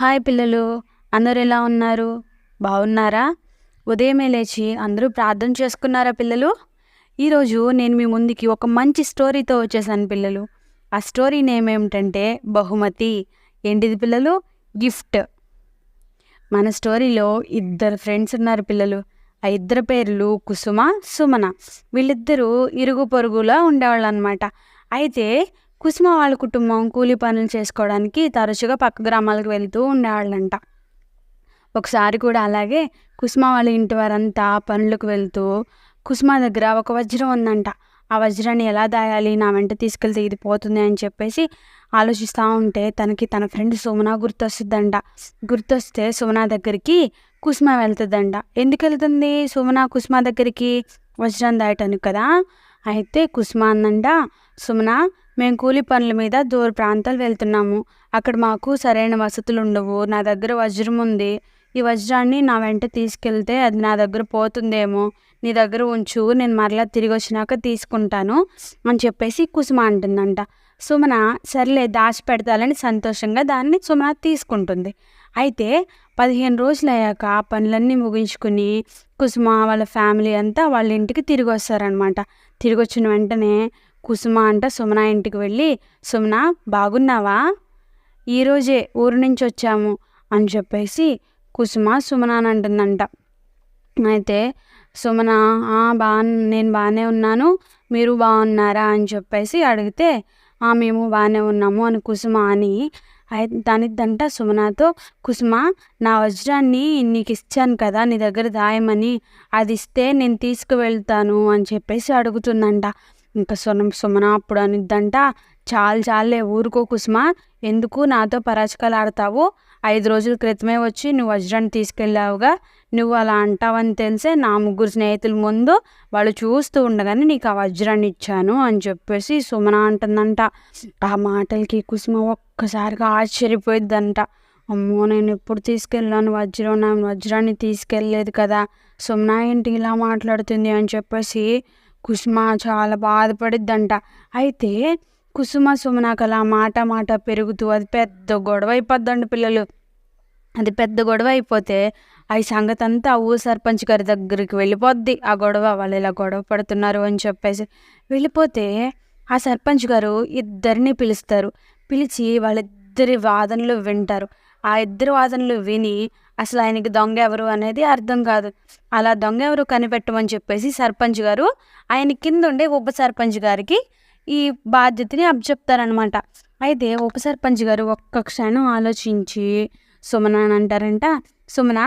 Hi పిల్లలు అందరు ఎలా ఉన్నారు? బాగున్నారా? ఉదయమే లేచి అందరూ ప్రార్థన చేసుకున్నారా పిల్లలు? ఈరోజు నేను మీ ముందుకి ఒక మంచి స్టోరీతో వచ్చేసాను పిల్లలు. ఆ స్టోరీ నేమ్ ఏమిటంటే బహుమతి. ఏంటిది పిల్లలు? గిఫ్ట్. మన స్టోరీలో ఇద్దరు ఫ్రెండ్స్ ఉన్నారు పిల్లలు. ఆ ఇద్దరు పేర్లు కుసుమ సుమన. వీళ్ళిద్దరూ ఇరుగు పొరుగులా ఉండేవాళ్ళు అనమాట అయితే కుసుమ వాళ్ళ కుటుంబం కూలి పనులు చేసుకోవడానికి తరచుగా పక్క గ్రామాలకు వెళ్తూ ఉండేవాళ్ళంట. ఒకసారి కూడా అలాగే కుసుమ వాళ్ళ ఇంటి వారంతా పనులకు వెళ్తూ కుసుమ దగ్గర ఒక వజ్రం ఉందంట. ఆ వజ్రాన్ని ఎలా దాయాలి? నా వెంట తీసుకెళ్తే ఇది పోతుంది అని చెప్పేసి ఆలోచిస్తూ ఉంటే తనకి తన ఫ్రెండ్ సుమన గుర్తొస్తుందంట. గుర్తొస్తే సుమన దగ్గరికి కుసుమ వెళ్తుందంట. ఎందుకు వెళ్తుంది సుమన కుసుమ దగ్గరికి? వజ్రం దాయటానికి కదా? అయితే కుసుమ అన్నంట సుమన మేము కూలి పనుల మీద దూర ప్రాంతాలు వెళ్తున్నాము. అక్కడ మాకు సరైన వసతులు ఉండవు నా దగ్గర వజ్రం ఉంది. ఈ వజ్రాన్ని నా వెంట తీసుకెళ్తే అది నా దగ్గర పోతుందేమో. నీ దగ్గర ఉంచు నేను మరలా తిరిగి వచ్చినాక తీసుకుంటాను అని చెప్పేసి కుసుమ అంటుందంట. సుమన సర్లే దాచి పెడతాలని సంతోషంగా దాన్ని సుమన తీసుకుంటుంది. అయితే పదిహేను రోజులు అయ్యాక ఆ పనులన్నీ ముగించుకుని కుసుమ వాళ్ళ ఫ్యామిలీ అంతా వాళ్ళ ఇంటికి తిరిగి వస్తారనమాట తిరిగి వచ్చిన వెంటనే కుసుమ అంట సుమన ఇంటికి వెళ్ళి సుమన బాగున్నావా? ఈరోజే ఊరు నుంచి వచ్చాము అని చెప్పేసి కుసుమ సుమన అని అంటుందంట అయితే సుమన బా నేను బాగానే ఉన్నాను మీరు బాగున్నారా? అని చెప్పేసి అడిగితే మేము బాగానే ఉన్నాము అని కుసుమ అని దానిదంట సుమనతో కుసుమ నా వజ్రాన్ని నీకు ఇచ్చాను కదా నీ దగ్గర దాయమని అది ఇస్తే నేను తీసుకువెళ్తాను అని చెప్పేసి అడుగుతుందంట. ఇంకా సున సుమన అప్పుడు అనిద్దంట. చాలు చాలే ఊరుకో కుసుమ. ఎందుకు నాతో పరాచకాలు ఆడతావు? ఐదు రోజుల క్రితమే వచ్చి నువ్వు వజ్రాన్ని తీసుకెళ్ళావుగా. నువ్వు అలా అంటావని తెలిసే నా ముగ్గురు స్నేహితుల ముందు వాళ్ళు చూస్తూ ఉండగానే నీకు ఆ వజ్రాన్ని ఇచ్చాను అని చెప్పేసి సుమన అంటుందంట. ఆ మాటలకి కుసుమ ఒక్కసారిగా ఆశ్చర్యపోయిద్దంట. అమ్మో నేను ఎప్పుడు తీసుకెళ్ళాను వజ్రం? నా వజ్రాన్ని తీసుకెళ్ళలేదు కదా. సుమన ఏంటి ఇలా మాట్లాడుతుంది అని చెప్పేసి కుసుమ చాలా బాధపడిద్దంట. అయితే కుసుమ సుమనాకు అలా మాట మాట పెరుగుతూ అది పెద్ద గొడవ అయిపోద్దండి పిల్లలు. అది పెద్ద గొడవ అయిపోతే ఆ సంగతి అంతా ఊ సర్పంచ్ గారి దగ్గరికి వెళ్ళిపోద్ది. ఆ గొడవ వాళ్ళు ఇలా గొడవ పడుతున్నారు అని చెప్పేసి వెళ్ళిపోతే ఆ సర్పంచ్ గారు ఇద్దరిని పిలుస్తారు. పిలిచి వాళ్ళిద్దరి వాదనలు వింటారు. ఆ ఇద్దరు వాదనలు విని అసలు ఆయనకి దొంగ ఎవరు అనేది అర్థం కాదు. అలా దొంగ ఎవరు కనిపెట్టమని చెప్పేసి సర్పంచ్ గారు ఆయన కింద ఉండే ఉప సర్పంచ్ గారికి ఈ బాధ్యతని అప్పచెప్తారనమాట అయితే ఉప సర్పంచ్ గారు ఒక్క క్షణం ఆలోచించి సుమన అని అంటారంట సుమన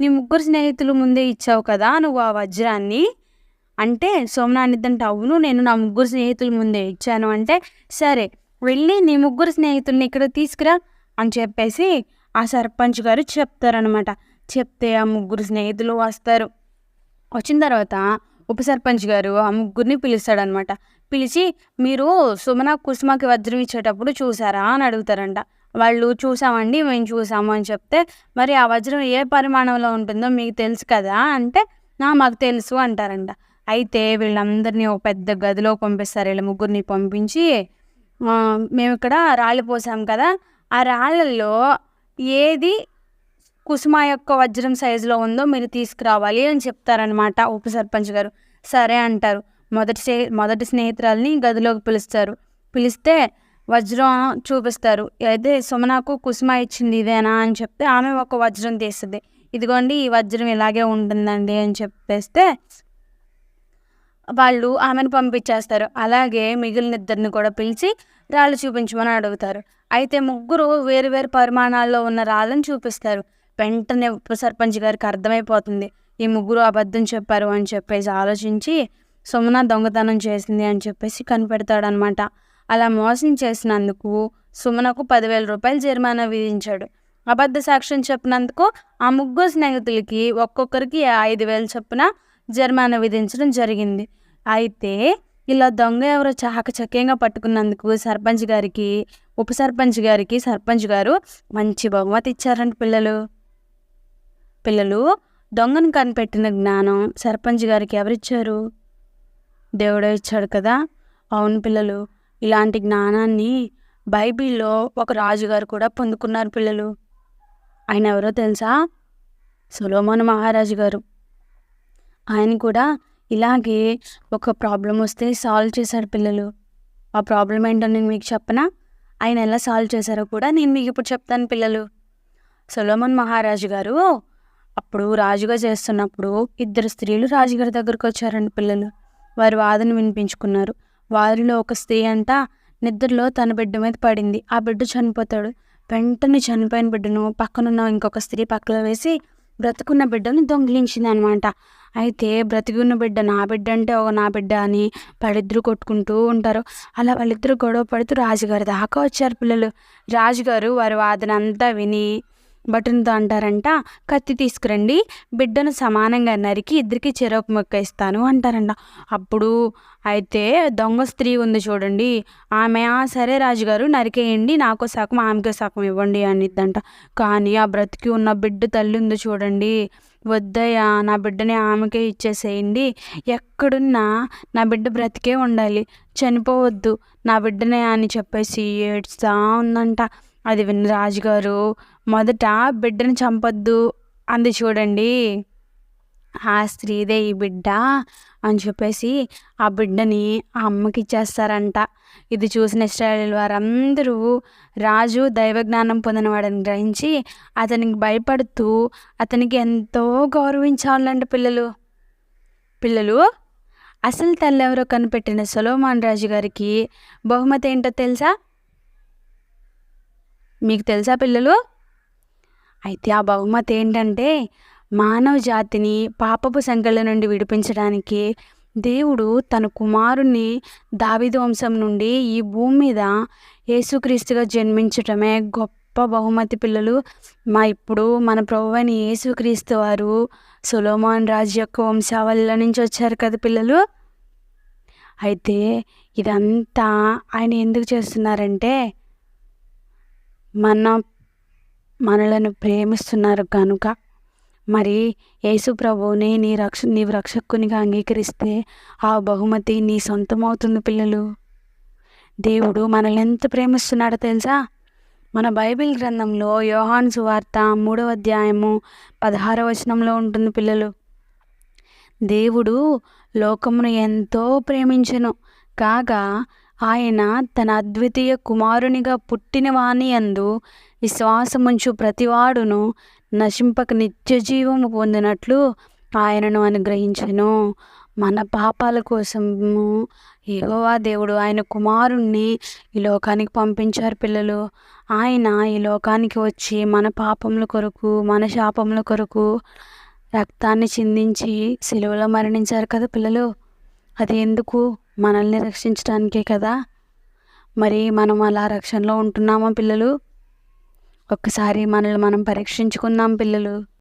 నీ ముగ్గురు స్నేహితులు ముందే ఇచ్చావు కదా నువ్వు ఆ వజ్రాన్ని? అంటే సోమన అనిద్దంటే అవును నేను నా ముగ్గురు స్నేహితుల ముందే ఇచ్చాను. అంటే సరే వెళ్ళి నీ ముగ్గురు స్నేహితుల్ని ఇక్కడ తీసుకురా అని చెప్పేసి ఆ సర్పంచ్ గారు చెప్తారనమాట చెప్తే ఆ ముగ్గురు స్నేహితులు వస్తారు. వచ్చిన తర్వాత ఉప సర్పంచ్ గారు ఆ ముగ్గురిని పిలుస్తాడనమాట పిలిచి మీరు సుమన కుసుమకి వజ్రం ఇచ్చేటప్పుడు చూసారా? అని అడుగుతారంట. వాళ్ళు చూసామండి మేము చూసాము అని చెప్తే మరి ఆ వజ్రం ఏ పరిమాణంలో ఉంటుందో మీకు తెలుసు కదా అంటే "నా, మాకు తెలుసు అంటారంట. అయితే వీళ్ళందరినీ ఒక పెద్ద గదిలో పంపిస్తారు. వీళ్ళ ముగ్గురిని పంపించి మేము ఇక్కడ రాళ్ళు పోసాం కదా. ఆ రాళ్ళల్లో ఏది కుసుమ యొక్క వజ్రం సైజులో ఉందో మీరు తీసుకురావాలి అని చెప్తారనమాట ఉప సర్పంచ్ గారు. సరే అంటారు. మొదటి స్నే మొదటి స్నేహితురాల్ని గదిలోకి పిలుస్తారు. పిలిస్తే వజ్రం చూపిస్తారు. అయితే సుమనాకు కుసుమ ఇచ్చింది ఇదేనా అని చెప్తే ఆమె ఒక వజ్రం తీస్తుంది. ఇదిగోండి ఈ వజ్రం ఇలాగే ఉంటుందండి అని చెప్పేస్తే వాళ్ళు ఆమెను పంపించేస్తారు. అలాగే మిగిలిన ఇద్దరిని కూడా పిలిచి రాళ్ళు చూపించమని అడుగుతారు. అయితే ముగ్గురు వేరు వేరు పరిమాణాల్లో ఉన్న రాళ్ళని చూపిస్తారు. వెంటనే ఉప సర్పంచ్ గారికి అర్థమైపోతుంది. ఈ ముగ్గురు అబద్ధం చెప్పారు అని చెప్పేసి ఆలోచించి సుమన దొంగతనం చేసింది అని చెప్పేసి కనిపెడతాడనమాట. అలా మోసం చేసినందుకు సుమనకు పదివేల రూపాయలు జరిమానా విధించాడు. అబద్ధ సాక్ష్యం చెప్పినందుకు ఆ ముగ్గురు స్నేహితులకి ఒక్కొక్కరికి ఐదు వేలు చొప్పున జరిమానా విధించడం జరిగింది. అయితే ఇలా దొంగ ఎవరో చాకచక్యంగా పట్టుకున్నందుకు సర్పంచ్ గారికి ఉప సర్పంచ్ గారికి సర్పంచ్ గారు మంచి బహుమతి ఇచ్చారంట పిల్లలు. పిల్లలు దొంగను కనిపెట్టిన జ్ఞానం సర్పంచ్ గారికి ఎవరిచ్చారు? దేవుడే ఇచ్చాడు కదా. అవును పిల్లలు ఇలాంటి జ్ఞానాన్ని బైబిల్లో ఒక రాజుగారు కూడా పొందుకున్నారు పిల్లలు. ఆయన ఎవరో తెలుసా? సొలోమోన్ మహారాజు గారు. ఆయన కూడా ఇలాగే ఒక ప్రాబ్లం వస్తే సాల్వ్ చేశాడు పిల్లలు. ఆ ప్రాబ్లం ఏంటో నేను మీకు చెప్పనా? ఆయన ఎలా సాల్వ్ చేశారో కూడా నేను మీకు ఇప్పుడు చెప్తాను పిల్లలు. సొలోమన్ మహారాజు గారు అప్పుడు రాజుగా చేస్తున్నప్పుడు ఇద్దరు స్త్రీలు రాజుగారి దగ్గరకు వచ్చారండి పిల్లలు. వారి వాదన వినిపించుకున్నారు. వారిలో ఒక స్త్రీ అంట నిద్రలో తన బిడ్డ మీద పడింది. ఆ బిడ్డ చనిపోతాడు. వెంటనే చనిపోయిన బిడ్డను పక్కనున్న ఇంకొక స్త్రీ పక్కన వేసి బ్రతుకున్న బిడ్డను దొంగిలించింది అనమాట అయితే బ్రతికున్న బిడ్డ నా బిడ్డ అంటే ఒక నా బిడ్డ అని వాళ్ళిద్దరు కొట్టుకుంటూ ఉంటారు. అలా వాళ్ళిద్దరు గొడవ పడుతూ రాజుగారి దాకా వచ్చారు పిల్లలు. రాజుగారు వారి వాదన అంతా విని బటన్తో అంటారంట కత్తి తీసుకురండి బిడ్డను సమానంగా నరికి ఇద్దరికి చెరొక మొక్క ఇస్తాను అంటారంట. అప్పుడు అయితే దొంగ స్త్రీ ఉంది చూడండి ఆమె "ఆ, సరే రాజుగారు నరికేయండి నాకు సగం ఆమెకో సగం ఇవ్వండి అనిద్దంట. కానీ ఆ బ్రతికి ఉన్న బిడ్డ తల్లి ఉంది చూడండి వద్దయ్యా నా బిడ్డని ఆమెకే ఇచ్చేసేయండి ఎక్కడున్నా నా బిడ్డ బ్రతికే ఉండాలి చనిపోవద్దు నా బిడ్డనే అని చెప్పేసి ఏడుస్తా ఉందంట. అది విన్న రాజుగారు. మొదట బిడ్డను చంపొద్దు అంది చూడండి. ఆ స్త్రీదే ఈ బిడ్డ అని చెప్పేసి ఆ బిడ్డని ఆ అమ్మకి ఇచ్చేస్తారంట. ఇది చూసిన ఇస్రాయేల్ వారందరూ రాజు దైవజ్ఞానం పొందినవాడని గ్రహించి అతనికి భయపడుతూ అతనికి ఎంతో గౌరవించాలంట పిల్లలు. పిల్లలు అసలు తల్లి ఎవరో కనిపెట్టిన సొలోమాన్ రాజు గారికి బహుమతి ఏంటో తెలుసా? మీకు తెలుసా పిల్లలు? అయితే ఆ బహుమతి ఏంటంటే మానవ జాతిని పాపపు సంఖ్యల నుండి విడిపించడానికి దేవుడు తన కుమారుణ్ణి దావిదు వంశం నుండి ఈ భూమి మీద యేసుక్రీస్తుగా జన్మించటమే గొప్ప బహుమతి పిల్లలు. మా ఇప్పుడు మన ప్రభు అయిన యేసుక్రీస్తు వారు సులోమాన్ రాజు యొక్క వంశావళిల నుంచి వచ్చారు కదా పిల్లలు. అయితే ఇదంతా ఆయన ఎందుకు చేస్తున్నారంటే మన మనలను ప్రేమిస్తున్నారు కనుక మరి యేసు ప్రభువుని నీ రక్ష నీవు రక్షకునిగా అంగీకరిస్తే ఆ బహుమతి నీ సొంతం అవుతుంది పిల్లలు. దేవుడు మనల్ని ఎంత ప్రేమిస్తున్నాడో తెలుసా? మన బైబిల్ గ్రంథంలో యోహాన్ సువార్త మూడవ అధ్యాయము పదహారవ వచనంలో ఉంటుంది పిల్లలు. దేవుడు లోకమును ఎంతో ప్రేమించెను. కాగా ఆయన తన అద్వితీయ కుమారునిగా పుట్టినవాని అందు విశ్వాసముంచు ప్రతివాడును నశింపక నిత్య జీవము పొందినట్లు ఆయనను అనుగ్రహించెను. మన పాపాల కోసము ఏవోవా దేవుడు ఆయన కుమారుణ్ణి ఈ లోకానికి పంపించారు పిల్లలు. ఆయన ఈ లోకానికి వచ్చి మన పాపముల కొరకు మన శాపముల కొరకు రక్తాన్ని చిందించి సెలవులో మరణించారు కదా పిల్లలు. అది ఎందుకు? మనల్ని రక్షించడానికే కదా? మరి మనం అలా రక్షణలో ఉంటున్నామా పిల్లలు? ఒక్కసారి మనల్ని మనం పరీక్షించుకుందాం పిల్లలు.